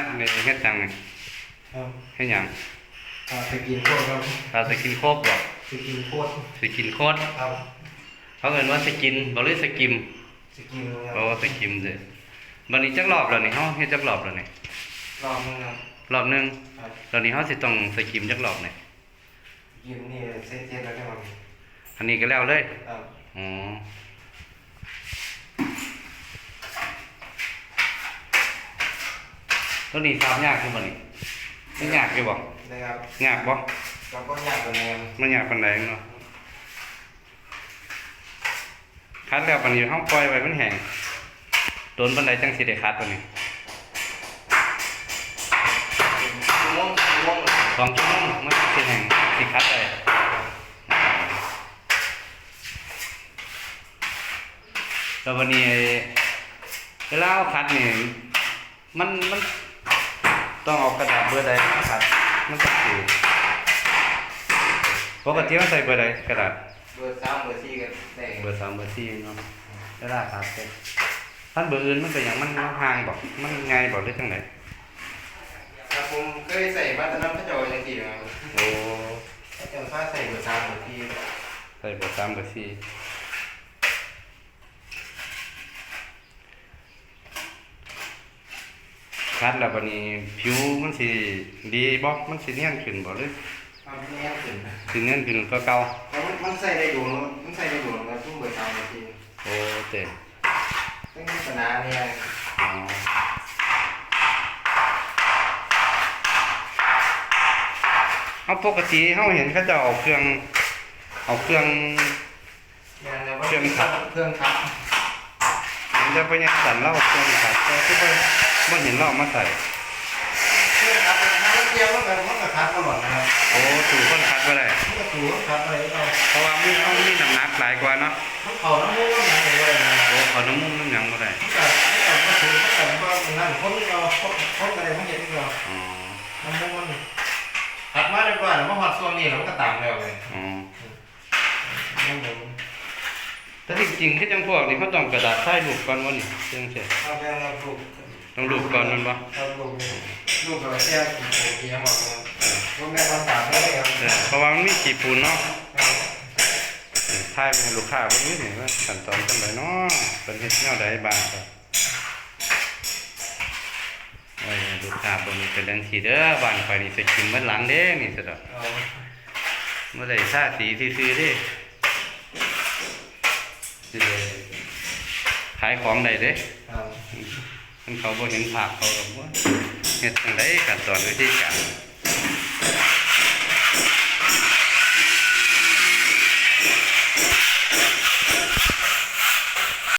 ดนี่เฮ็ดจังนี่ครับเฮ็ดหยังอ่าไปกินโคตรครับเราจะกินโคกบ่ไปกินโคตรสิกินโคตรครับเขาเอิ้นว่าสกินบ่หรือสกิมสกินคโอ้รับสกิมเด้อบัดนี้จักรอบแล้วนี่เฮาเฮ็ดจักรอบแล้วนี่รอบนึงครับรอบหนึงครับตอนนี้เฮาสิต้องสกิมจักรอบนี่กินนี่เส้นเส้นแล้วก็มันอันนี้ก็แล้วเลยครับอ๋อ ตัวนี้ทราบยากคือบ่นี่มันยากอยู่บ่นะครับยากบ่เราก็อยากตัวนี้มันยากปานใดเนาะคัดแล้วปานนี้เฮาปล่อยไว้มันแห้งโดนปานใดจังสิได้คัดตัวนี้ชั่วโมงชั่วโมงสองชั่วโมงมันสิแห้งสิคัดได้แล้ววันนี้เวลาเอาคัดนี่มันมัน ต้องเอากระดาษเบอร์ใดมาคัดมันต้องสิปกติมันใส่เบอร์ใดกระดาษเบอร์สามเบอร์สี่กันได้เบอร์สามเบอร์สี่เนาะเวลาคัดเสร็จท่านเบอร์อื่นมันเป็นอย่างมันมันห่างบอกมันไงบอกหรือจังไหนครับผมเคยใส่บัตรน้ำพระเจ้าอย่างสี่ครับโอ้พระเจ้าฟ้าใส่เบอร์สามเบอร์สี่ใส่เบอร์สามเบอร์สี่ คัดแล้ววันนี้ผิวมันสิดีบ่มันสิเนียนขึ้นบ่หรือทำที่นี่ขึ้นสิเนียนขึ้นก็เก่าแล้วมันมันใส่ได้ดูเนอะมันใส่ได้ดูแล้วทุกเบอร์สามเบอร์สี่โอ้เจ๋งต้องมีปัญหาเนี่ยอ๋อเอาปกติเฮาเห็นเขาจะเอาเครื่องเอาเครื่องอย่างนี้ว่าเครื่องขัดเครื่องขัดเห็นจะไปยังสันเล่าเครื่องขัดแต่ที่ว่า ไม่เห็นเล่ามาใส่เครื่องขัดเป็นน้ำเกี๊ยวมันก็มันก็ขัดตลอดนะครับโอ้ถูกคนขัดก็ได้มันก็ถูขัดอะไรก็เพราะว่ามีเขามีน้ำหนักหลายกว่าเนาะมันเผาน้ำมูกน้ำหนักเลยนะโอ้ขอน้ำมุมน้ำหยังก็ได้มันก็มันก็มาถูมันก็นั่นคนก็คนก็ได้มันเห็นก็อ๋อน้ำมูกมันขัดมาได้กว่าแล้วมาหอดส่วนนี้แล้วมันก็ต่ำแล้วเลยอ๋อมันเหมือนแต่จริงๆที่จังพวกนี่เขาต้องกระดาษใส่รูปก่อนวะนี่เรื่องเสร็จเอาไปเอาลูก ต้องรูปก่อนมันปะเอาลูกลูกกับแก้วกินโอเคหมดเลยลูกแม่ทำตามได้ครับเออเพราะว่ามันมีขีดปูนเนาะถ่ายไปให้ลูกค้าเบิ่งนี่นี่ว่าขั้นตอนจังไดเนาะเป็นเฮ็ดแนวใดบ้างครับโอ้ยลูกค้าเบิ่งเป็นจังซี่เด้อบ้านข่อยนี่สิกินเบิดหลังเด้นี่ซะดอกเอาบ่ได้ทาสีซื่อๆเด้สิได้ขายของได้เด้เอา มันเขาบ่เห็นภาพเขาก็บ่เห็ดจังไดขั้นตอนวิธีการ